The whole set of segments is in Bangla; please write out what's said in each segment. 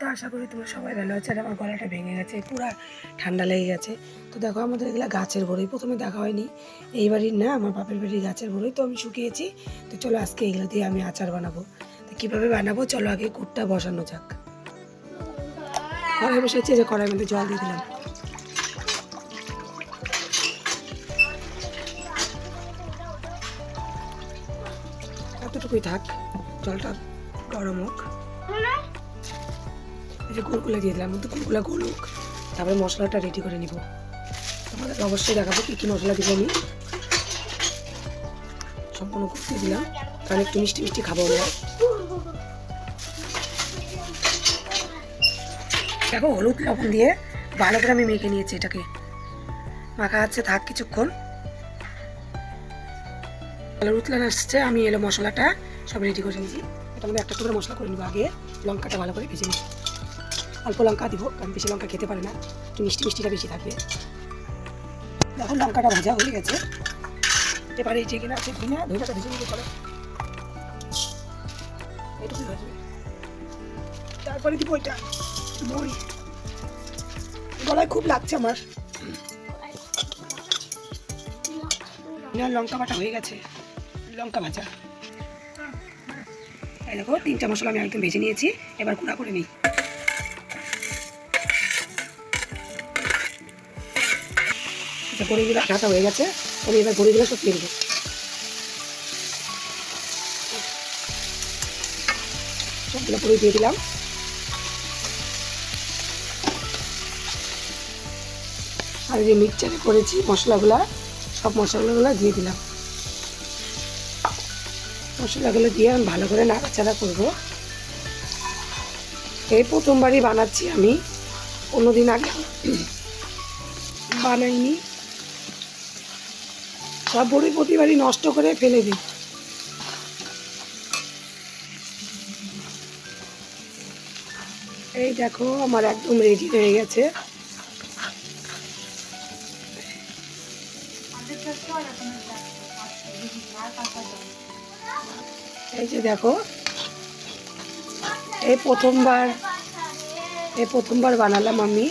তো আশা করি তোমরা সবাই ভালো আছে আর আমার গলাটা ভেঙে গেছে পুরা ঠান্ডা লেগে গেছে। তো দেখো, আমাদের এগুলো গাছের বড়ই প্রথমে দেখা হয়নি। এই বাড়ির না, আমার বাপের বাড়ির গাছের বড়ই তো আমি শুকিয়েছি। তো চলো আজকে এগুলো দিয়ে আমি আচার বানাবো। তো কীভাবে বানাবো, চলো আগে কুটটা বসানো যাক। কড়াই বসেছি যে কড়াইয়ের মধ্যে জল দিয়ে দিলাম। এতটুকুই থাক, জলটা গরম হোক। এই যে গুড়গুলা দিয়ে দিলাম, কিন্তু গুড়গুলা গলুক তারপরে মশলাটা রেডি করে নিব। তোমাদের অবশ্যই দেখাবো কী কী মশলা দিব আমি। সম্পূর্ণ গুড় দিলাম। কারণ একটু মিষ্টি মিষ্টি খাব আমরা। দেখো, হলুদ লবণ দিয়ে ভালো করে আমি মেখে নিয়েছি এটাকে। মাখা আছে, থাক কিছুক্ষণ। উতলান আসছে, আমি এলো মশলাটা, সব রেডি করে নিয়েছি। এটা মধ্যে একটা করে মশলা করে নিবো আগে। লঙ্কাটা ভালো করে ভেজে নিই। অল্প লঙ্কা দিব, কারণ বেশি লঙ্কা খেতে পারে না। একটু মিষ্টি, মিষ্টিটা বেশি থাকবে। দেখো লঙ্কাটা ভাজা হয়ে গেছে। এবারে যে কিনা আছে ধুনা ধুনাটা ভেজে নিতে ভাজবে। তারপরে দিব ওইটা বড়ি। গলায় খুব লাগছে আমার। লঙ্কা বাটা হয়ে গেছে। লঙ্কা ভাজা। দেখো, তিনটা মশলা আমি একদম ভেজে নিয়েছি। এবার গুঁড়া করে নিই। আচ্ছা ঢাকা হয়ে গেছে। আমি এবার বড়িগুলো সব দিয়ে দেবো সবগুলো বড়ি দিয়ে দিলাম। আর যে মিক্সচারে করেছি, মশলাগুলা, সব মশলাগুলো দিয়ে দিলাম। মশলাগুলো দিয়ে আমি ভালো করে নাড়াচাড়া করব। এই প্রথমবারই বানাচ্ছি আমি। অন্যদিন আগে বানাইনি। সব বড়ি প্রতিবারই নষ্ট করে ফেলে দিই। এই দেখো, আমার একদম রেডি হয়ে গেছে। এই যে দেখো, এই প্রথমবার এই প্রথমবার বানালাম আমি।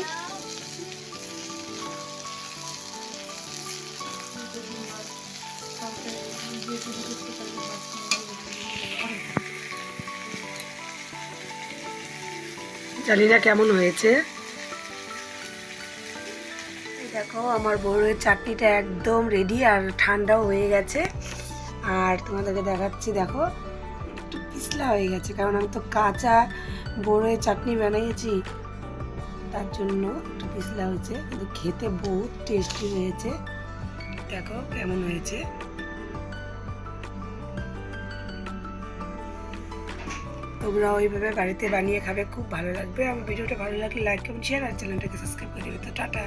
জানি না কেমন হয়েছে? দেখো, আমার বড়ের চাটনিটা একদম রেডি আর ঠান্ডাও হয়ে গেছে। আর তোমাদেরকে দেখাচ্ছি, দেখো, একটু পিছলা হয়ে গেছে, কারণ আমি তো কাঁচা বড়ের চাটনি বানিয়েছি, তার জন্য একটু পিছলা হয়েছে, কিন্তু খেতে বহুত টেস্টি হয়েছে। দেখো কেমন হয়েছে। তোমরা ওইভাবে বাড়িতে বানিয়ে খাবে, খুব ভালো লাগবে। আমার ভিডিওটা ভালো লাগলে লাইক কমেন্ট শেয়ার আর চ্যানেলটাকে সাবস্ক্রাইব করে দেবে। তো টাটা।